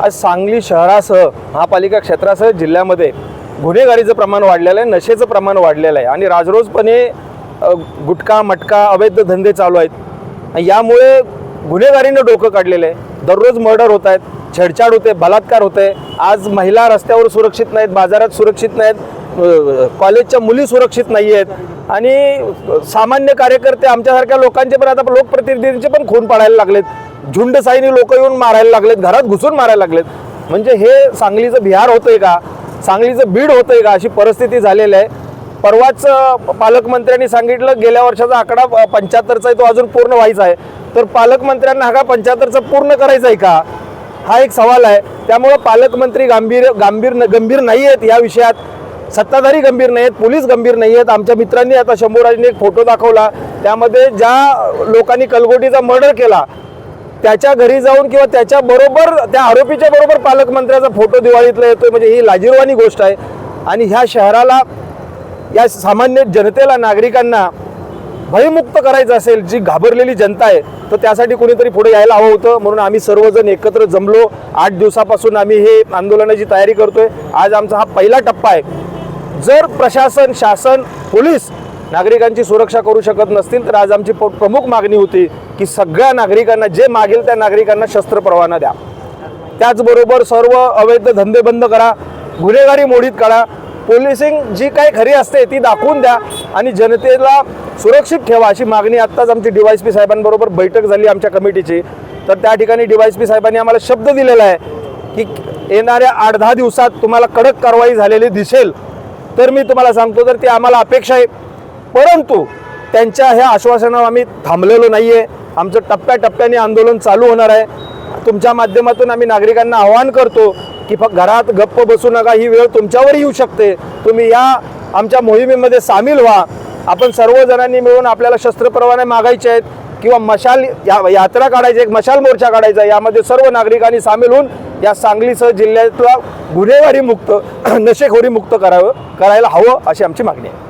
आज सांगली शहरासह महापालिका क्षेत्रासह जिल्ह्यामध्ये गुन्हेगारीचं प्रमाण वाढलेलं आहे नशेचं प्रमाण वाढलेलं आहे आणि राजरोजपणे गुटखा मटका अवैध धंदे चालू आहेत. यामुळे गुन्हेगारीनं डोकं काढलेलं आहे. दररोज मर्डर होत आहेत छेडछाड होते बलात्कार होते. आज महिला रस्त्यावर सुरक्षित नाहीत बाजारात सुरक्षित नाहीत कॉलेजच्या मुली सुरक्षित नाही आहेत. आणि सामान्य कार्यकर्ते आमच्यासारख्या लोकांचे पण आता लोकप्रतिनिधींचे पण खून पाडायला लागलेत. झुंडसाईनी लोक येऊन मारायला लागलेत घरात घुसून मारायला लागलेत. म्हणजे हे सांगलीचं बिहार होतंय का? सांगलीचं बीड होतंय का? अशी परिस्थिती झालेली आहे. परवाच पालकमंत्र्यांनी सांगितलं गेल्या वर्षाचा आकडा पंच्याहत्तरचा आहे तो अजून पूर्ण व्हायचा आहे. तर पालकमंत्र्यांना हा का पंच्याहत्तरचा पूर्ण करायचा आहे का? हा एक सवाल आहे. त्यामुळं पालकमंत्री गांभीर गांभीर गंभीर नाही आहेत या विषयात. सत्ताधारी गंभीर नाही आहेत पोलीस गंभीर नाही आहेत. आमच्या मित्रांनी आता शंभूराजने एक फोटो दाखवला. त्यामध्ये ज्या लोकांनी कलगोटीचा मर्डर केला त्याच्या घरी जाऊन किंवा त्याच्या बरोबर त्या आरोपीच्या बरोबर पालकमंत्र्याचा फोटो दिवाळीतला येतोय. म्हणजे ही लाजीरवाणी गोष्ट आहे. आणि ह्या शहराला या सामान्य जनतेला नागरिकांना भयमुक्त करायचं असेल जी घाबरलेली जनता आहे तर त्यासाठी कोणीतरी पुढे यायला हवं होतं. म्हणून आम्ही सर्वजण एकत्र जमलो. आठ दिवसापासून आम्ही हे आंदोलनाची तयारी करतोय. आज आमचा हा पहिला टप्पा आहे. जर प्रशासन शासन पोलीस नागरिकांची सुरक्षा करू शकत नसतील तर आज आमची प्रमुख मागणी होती की सगळ्या नागरिकांना जे मागेल त्या नागरिकांना शस्त्र परवाना द्या. त्याचबरोबर सर्व अवैध धंदे बंद करा गुन्हेगारी मोडीत काढा. पोलिसिंग जी काही खरी असते ती दाखवून द्या आणि जनतेला सुरक्षित ठेवा अशी मागणी आत्ताच आमची डी वाय पी साहेबांबरोबर बैठक झाली आमच्या कमिटीची. तर त्या ठिकाणी डी वाय पी साहेबांनी आम्हाला शब्द दिलेला आहे की येणाऱ्या आठ दहा दिवसात तुम्हाला कडक कारवाई झालेली दिसेल तर मी तुम्हाला सांगतो तर ती आम्हाला अपेक्षा आहे. परंतु त्यांच्या ह्या आश्वासनावर आम्ही थांबलेलो नाही आहे आमचं टप्प्याटप्प्याने आंदोलन चालू होणार आहे. तुमच्या माध्यमातून आम्ही नागरिकांना आवाहन करतो की फक्त घरात गप्प बसू नका ही वेळ तुमच्यावर येऊ शकते. तुम्ही या आमच्या मोहिमेमध्ये सामील व्हा. आपण सर्वजणांनी मिळून आपल्याला शस्त्रप्रवाने मागायचे आहेत किंवा मशाल या यात्रा काढायची एक मशाल मोर्चा काढायचा आहे. यामध्ये सर्व नागरिकांनी सामील होऊन या सांगलीसह जिल्ह्यातला गुन्हेगारी मुक्त नशेखोरी मुक्त करावं करायला हवं अशी आमची मागणी आहे.